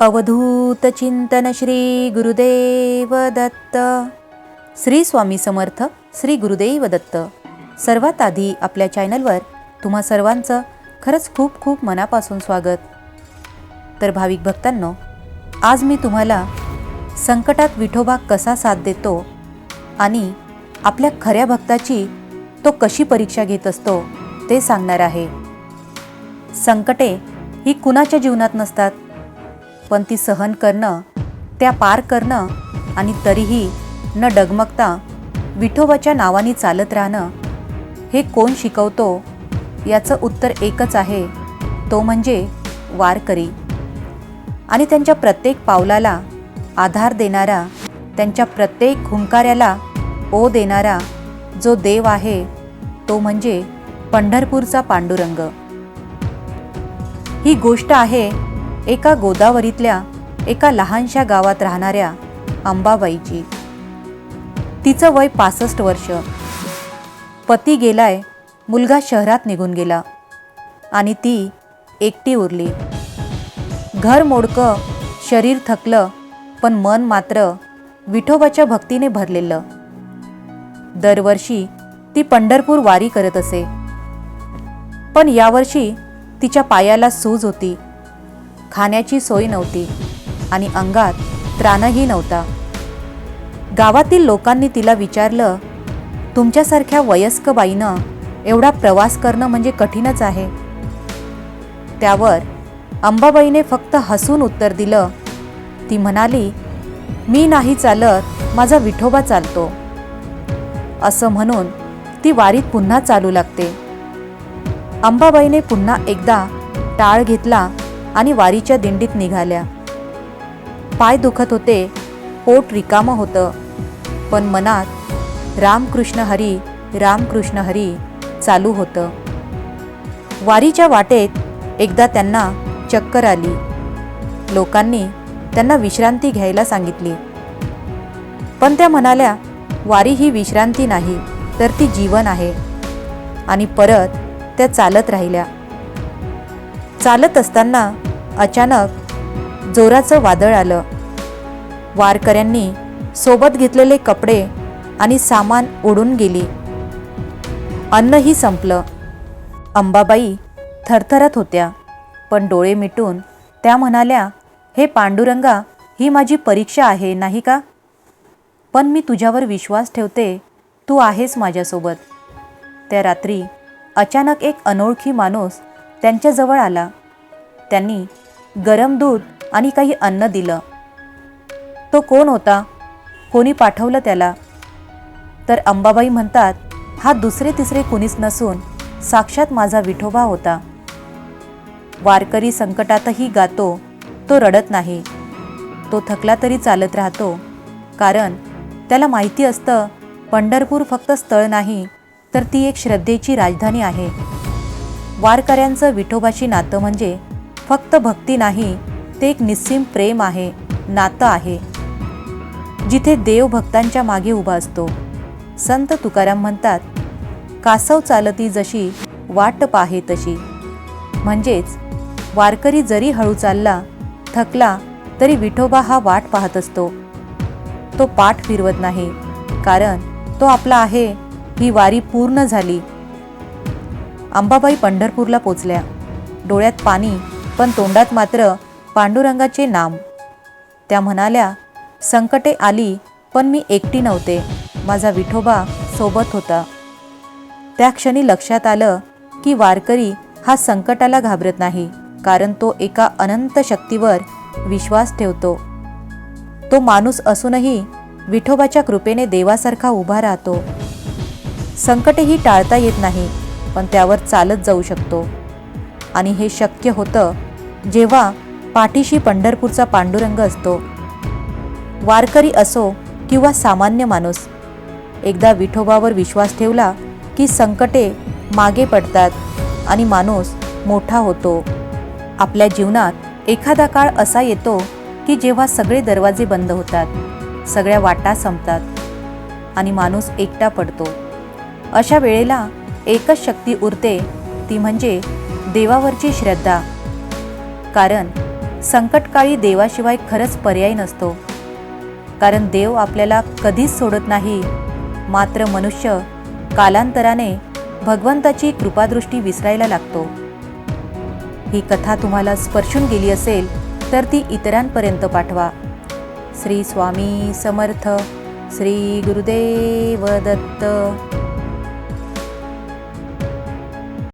अवधूत चिंतन श्री गुरुदेव दत्त श्री स्वामी समर्थ श्री गुरुदेव दत्त सर्वात आधी आपल्या चॅनलवर तुम्हा सर्वांचं खरंच खूप खूप मनापासून स्वागत. तर भाविक भक्तांनो आज मी तुम्हाला संकटात विठोबा कसा साथ देतो आणि आपल्या खऱ्या भक्ताची तो कशी परीक्षा घेत असतो ते सांगणार आहे. संकटे ही कुणाच्या जीवनात नसतात? पण ती सहन करणं त्या पार करणं आणि तरीही न डगमगता विठोबाच्या नावाने चालत राहणं हे कोण शिकवतो याचं उत्तर एकच आहे तो म्हणजे वारकरी. आणि त्यांच्या प्रत्येक पावलाला आधार देणारा त्यांच्या प्रत्येक हुंकाऱ्याला ओ देणारा जो देव आहे तो म्हणजे पंढरपूरचा पांडुरंग. ही गोष्ट आहे एका गोदावरीतल्या एका लहानशा गावात राहणाऱ्या अंबाबाईची तिचं वय पासष्ट वर्ष. पती गेलाय मुलगा शहरात निघून गेला आणि ती एकटी उरली. घर मोडकं शरीर थकलं पण मन मात्र विठोबाच्या भक्तीने भरलेलं. दरवर्षी ती पंढरपूर वारी करत असे. पण यावर्षी तिच्या पायाला सूज होती. खाण्याची सोय नव्हती आणि अंगात त्राणही नव्हता. गावातील लोकांनी तिला विचारलं तुमच्यासारख्या वयस्क बाईनं एवढा प्रवास करणं म्हणजे कठीणच आहे. त्यावर अंबाबाईने फक्त हसून उत्तर दिलं. ती म्हणाली मी नाही चालत माझा विठोबा चालतो. असं म्हणून ती वारीत पुन्हा चालू लागते. अंबाबाईने पुन्हा एकदा टाळ घेतला आणि वारीच्या दिंडीत निघाल्या. पाय दुखत होते पोट रिकामं होतं पण मनात रामकृष्ण हरी रामकृष्ण हरी चालू होतं. वारीच्या वाटेत एकदा त्यांना चक्कर आली. लोकांनी त्यांना विश्रांती घ्यायला सांगितली. पण त्या म्हणाल्या वारी ही विश्रांती नाही तर ती जीवन आहे. आणि परत त्या चालत राहिल्या. चालत असताना अचानक जोराचं वादळ आलं. वारकऱ्यांनी सोबत घेतलेले कपडे आणि सामान उडून गेली. अन्नही संपलं. अंबाबाई थरथरत होत्या पण डोळे मिटून त्या म्हणाल्या हे पांडुरंगा ही माझी परीक्षा आहे नाही का? पण मी तुझ्यावर विश्वास ठेवते तू आहेस माझ्यासोबत. त्या रात्री अचानक एक अनोळखी माणूस त्यांच्याजवळ आला. त्यांनी गरम दूध आणि काही अन्न दिलं. तो कोण होता? कोणी पाठवलं त्याला? तर अंबाबाई म्हणतात हा दुसरे तिसरे कुणीच नसून साक्षात माझा विठोबा होता. वारकरी संकटातही गातो तो रडत नाही. तो थकला तरी चालत राहतो. कारण त्याला माहिती असतं पंढरपूर फक्त स्थळ नाही तर ती एक श्रद्धेची राजधानी आहे. वारकऱ्यांचं विठोबाशी नातं म्हणजे फक्त भक्ती नाही ते एक निस्सीम प्रेम आहे नातं आहे जिथे देव भक्तांच्या मागे उभा असतो. संत तुकाराम म्हणतात कासव चालती जशी वाट पाहे तशी. म्हणजेच वारकरी जरी हळू चालला थकला तरी विठोबा हा वाट पाहत असतो. तो पाठ फिरवत नाही कारण तो आपला आहे ही वारी पूर्ण झाली. अंबाबाई पंढरपूरला पोचल्या. डोळ्यात पाणी पण तोंडात मात्र पांडुरंगाचे नाम. त्या म्हणाल्या संकटे आली पण मी एकटी नव्हते. माझा विठोबा सोबत होता. त्या क्षणी लक्षात आलं की वारकरी हा संकटाला घाबरत नाही कारण तो एका अनंत शक्तीवर विश्वास ठेवतो. तो माणूस असूनही विठोबाच्या कृपेने देवासारखा उभा राहतो. संकटेही टाळता येत नाही पण त्यावर चालत जाऊ शकतो. आणि हे शक्य होतं जेव्हा पाठीशी पंढरपूरचा पांडुरंग असतो वारकरी असो किंवा सामान्य माणूस एकदा विठोबावर विश्वास ठेवला की संकटे मागे पडतात आणि माणूस मोठा होतो. आपल्या जीवनात एखादा काळ असा येतो की जेव्हा सगळे दरवाजे बंद होतात सगळ्या वाटा संपतात आणि माणूस एकटा पडतो. अशा वेळेला एकच शक्ती उरते ती म्हणजे देवावरची श्रद्धा. कारण संकटकाळी देवाशिवाय खरंच पर्याय नसतो. कारण देव आपल्याला कधीच सोडत नाही. मात्र मनुष्य कालांतराने भगवंताची कृपादृष्टी विसरायला लागतो. ही कथा तुम्हाला स्पर्शून गेली असेल तर ती इतरांपर्यंत पाठवा. श्री स्वामी समर्थ श्री गुरुदेव दत्त.